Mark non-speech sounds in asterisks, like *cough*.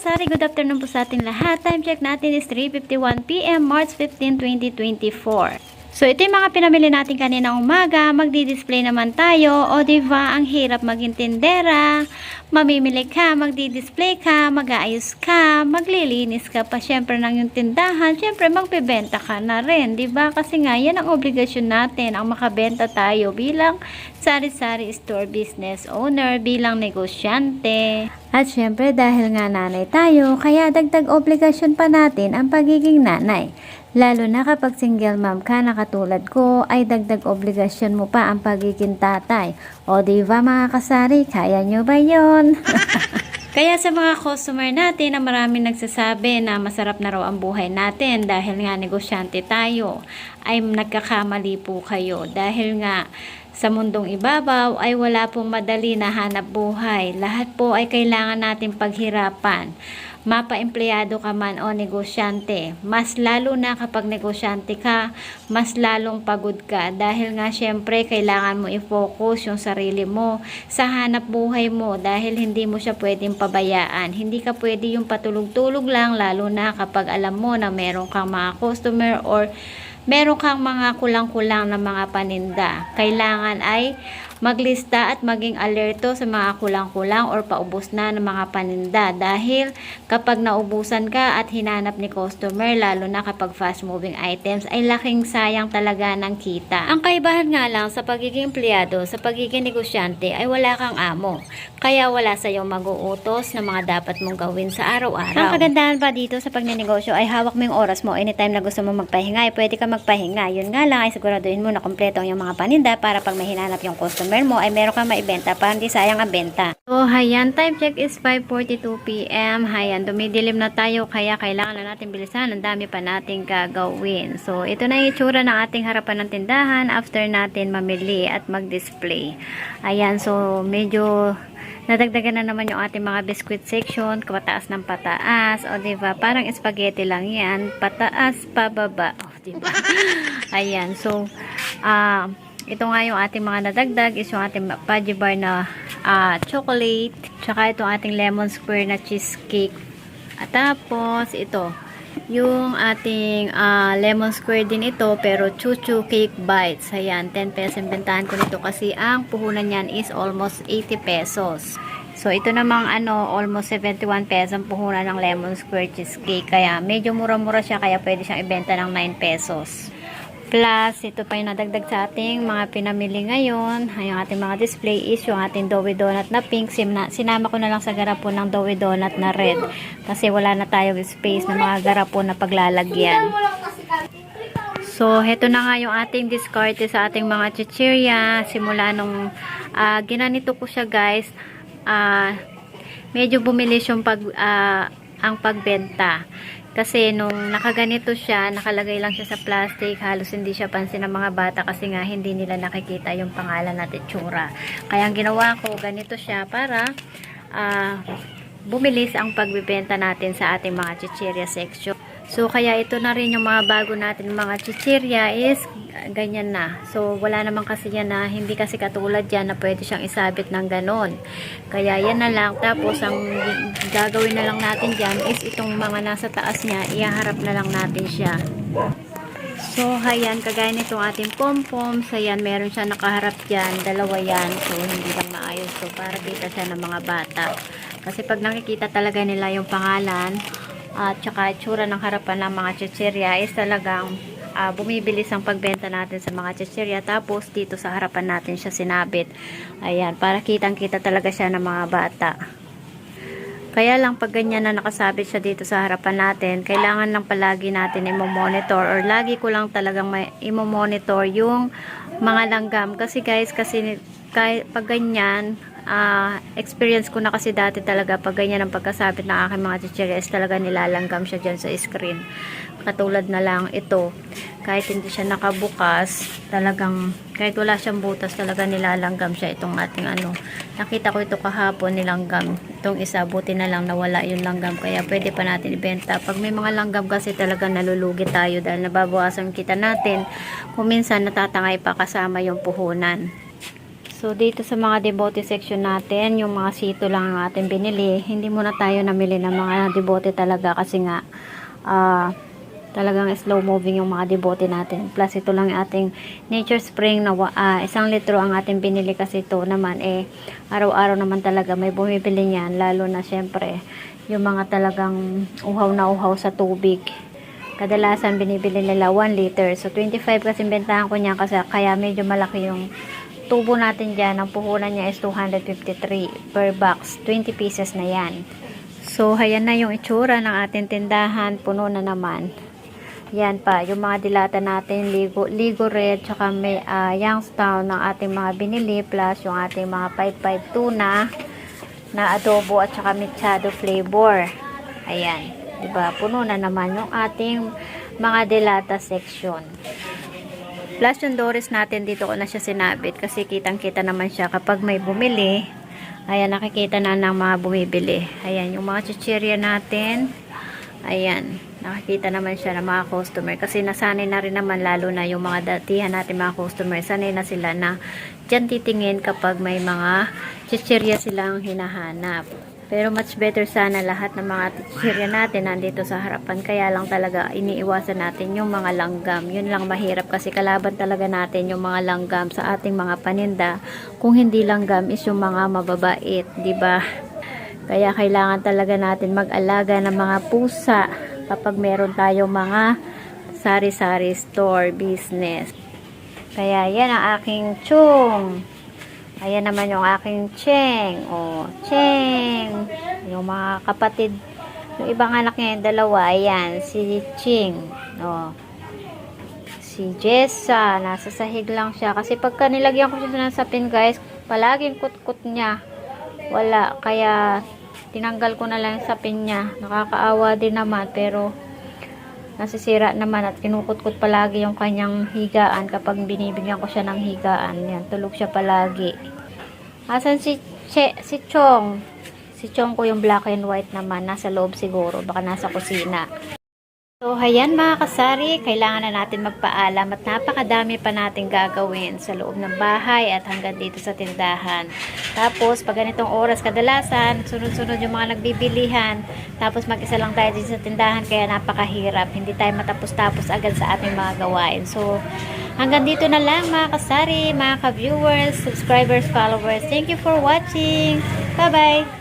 kasari, good afternoon po sa ating lahat. Time check natin is 3.51pm, March 15, 2024. So, ito yung mga pinamili natin kanina umaga. Magdi-display naman tayo. O, diba, ang hirap maging tindera. Mamimili ka, magdi-display ka, mag-aayos ka, maglilinis ka pa syempre ng yung tindahan. Syempre, magbebenta ka na rin, diba? Kasi nga, yan ang obligasyon natin, ang makabenta tayo bilang sari-sari store business owner, bilang negosyante. At syempre, dahil nga nanay tayo, kaya dagdag obligasyon pa natin ang pagiging nanay. Lalo na kapag single mom ka na katulad ko, ay dagdag obligasyon mo pa ang pagiging tatay. O diba mga kasari, kaya nyo ba yon? *laughs* Kaya sa mga customer natin na maraming nagsasabi na masarap na raw ang buhay natin dahil nga negosyante tayo, ay nagkakamali po kayo. Dahil nga sa mundong ibabaw ay wala pong madali na hanap buhay. Lahat po ay kailangan natin paghirapan mapa-empleyado ka man o negosyante. Mas lalo na kapag negosyante ka, mas lalong pagod ka dahil nga syempre kailangan mo i-focus yung sarili mo sa hanap buhay mo dahil hindi mo siya pwedeng pabayaan. Hindi ka pwede yung patulog-tulog lang lalo na kapag alam mo na meron kang mga customer or meron kang mga kulang-kulang na mga paninda. Kailangan ay maglista at maging alerto sa mga kulang-kulang or paubos na ng mga paninda dahil kapag naubusan ka at hinanap ni customer lalo na kapag fast moving items ay laking sayang talaga ng kita. Ang kaibahan nga lang sa pagiging empleyado sa pagiging negosyante ay wala kang amo kaya wala sa iyo mag-uutos na mga dapat mong gawin sa araw-araw. Ang kagandahan pa dito sa pagninegosyo ay hawak mo yung oras mo anytime na gusto mo magpahinga ay pwede ka magpahinga. Yun nga lang ay siguraduhin mo na kompleto ang yung mga paninda para pag may hinanap yung customer mo ay meron kang maibenta para hindi sayang ang benta. So, hayan, time check is 5.42pm. Hayan, dumidilim na tayo kaya kailangan na natin bilisan. Ang dami pa nating gagawin. So, ito na yung itsura ng ating harapan ng tindahan after natin mamili at mag-display. Ayan, so medyo nadagdagan na naman yung ating mga biscuit section, pataas ng pataas, o diba, parang spaghetti lang yan, pataas, pababa, o diba, *laughs* ayan, so, ah, ito nga yung ating mga nadagdag is yung ating fudgy bar na ah, chocolate, tsaka itong ating lemon square na cheesecake, at tapos, ito, yung ating ah, lemon square din ito, pero chuchu cake bites. Ayan, 10 pesos bentahan ko nito kasi ang puhunan niyan is almost 80 pesos. So, ito namang ano, almost 71 pesos ang puhunan ng lemon square cheesecake. Kaya, medyo mura-mura siya, kaya pwede siyang ibenta ng 9 pesos. Plus, ito pa yung nadagdag sa ating mga pinamili ngayon. Ay, yung ating mga display is yung ating doughy donut na pink. Sina sinama ko na lang sa garapon ng doughy donut na red. Kasi wala na tayong space ng mga garapon na paglalagyan. So, heto na nga yung ating discarte sa ating mga chichirya. Simula nung ah, ginanito ko siya guys, ah, medyo bumilis yung pag, ah, ang pagbenta. Kasi nung nakaganito siya, nakalagay lang siya sa plastic, halos hindi siya pansin ng mga bata kasi nga hindi nila nakikita yung pangalan at itsura. Kaya ang ginawa ko, ganito siya para ah, bumilis ang pagbibenta natin sa ating mga chichirya section. So, kaya ito na rin yung mga bago natin mga chichirya is ganyan na. So, wala naman kasi yan na hindi kasi katulad yan na pwede siyang isabit ng ganon. Kaya yan na lang. Tapos, ang gagawin na lang natin dyan is itong mga nasa taas niya, ihaharap na lang natin siya. So, hayan, kagaya nitong ating pom-pom. So, yan, meron siya nakaharap dyan. Dalawa yan. So, hindi lang maayos. So, para kita siya ng mga bata. Kasi pag nakikita talaga nila yung pangalan, at saka itsura ng harapan ng mga chichirya is talagang ah, bumibilis ang pagbenta natin sa mga chichirya. Tapos, dito sa harapan natin siya sinabit. Ayan, para kitang-kita talaga siya ng mga bata. Kaya lang pag ganyan na nakasabit siya dito sa harapan natin, kailangan lang palagi natin i-monitor or lagi ko lang talagang may i-monitor yung mga langgam. Kasi guys, kasi kahit pag ganyan, ah, experience ko na kasi dati talaga pag ganyan ang pagkasabit ng aking mga chichirya is talaga nilalanggam siya dyan sa screen. Katulad na lang ito. Kahit hindi siya nakabukas, talagang kahit wala siyang butas talaga nilalanggam siya itong ating ano. Nakita ko ito kahapon nilanggam. Itong isa, buti na lang nawala yung langgam. Kaya pwede pa natin ibenta. Pag may mga langgam kasi talaga nalulugi tayo dahil nababawasan kita natin. Kung minsan natatangay pa kasama yung puhunan. So, dito sa mga debote section natin, yung mga sito lang ang ating binili. Hindi muna tayo namili ng mga debote talaga kasi nga, ah, talagang slow moving yung mga debote natin. Plus, ito lang ating Nature Spring na ah, isang litro ang ating binili kasi ito naman eh, araw-araw naman talaga may bumibili niyan. Lalo na syempre, yung mga talagang uhaw na uhaw sa tubig. Kadalasan binibili nila 1 liter. So 25 kasi bentahan ko niya kasi kaya medyo malaki yung tubo natin dyan. Ang puhunan niya is 253 per box. 20 pieces na yan. So ayan na yung itsura ng ating tindahan. Puno na naman. Yan pa, yung mga dilata natin, Ligo, Ligo Red, tsaka may uh, Youngstown ng ating mga binili, plus yung ating mga 5-5 tuna na adobo at saka mechado flavor. Ayan, 'di ba? Puno na naman yung ating mga delata section. Plus yung Doris natin dito ko na siya sinabit kasi kitang-kita naman siya kapag may bumili. Ayan, nakikita na ng mga bumibili. Ayan, yung mga chichirya natin. Ayan, nakikita naman siya ng mga customer kasi nasanay na rin naman lalo na yung mga datihan natin mga customer. Sanay na sila na dyan titingin kapag may mga chichirya silang hinahanap. Pero much better sana lahat ng mga chichirya natin nandito sa harapan. Kaya lang talaga iniiwasan natin yung mga langgam. Yun lang mahirap kasi kalaban talaga natin yung mga langgam sa ating mga paninda. Kung hindi langgam is yung mga mababait, di ba? Kaya kailangan talaga natin mag-alaga ng mga pusa kapag meron tayong mga sari-sari store business. Kaya yan ang aking chung. Ayan naman yung aking cheng. O, cheng. Yung mga kapatid. Yung ibang anak niya yung dalawa. Ayan, si Ching. O, si Jessa. Nasa sahig lang siya. Kasi pagka nilagyan ko siya ng sapin guys, palaging kutkut niya. Wala. Kaya, tinanggal ko na lang yung sapin niya. Nakakaawa din naman. Pero, nasisira naman at kinukutkot palagi yung kanyang higaan kapag binibigyan ko siya ng higaan. Yan, tulog siya palagi. Asan si che, si Chong? Si Chong ko yung black and white naman. Nasa loob siguro. Baka nasa kusina. So, ayan mga kasari, kailangan na natin magpaalam at napakadami pa natin gagawin sa loob ng bahay at hanggang dito sa tindahan. Tapos, pag ganitong oras kadalasan, sunod-sunod yung mga nagbibilihan, tapos mag-isa lang tayo dito sa tindahan, kaya napakahirap. Hindi tayo matapos-tapos agad sa ating mga gawain. So, hanggang dito na lang mga kasari, mga ka-viewers, subscribers, followers. Thank you for watching. Bye-bye!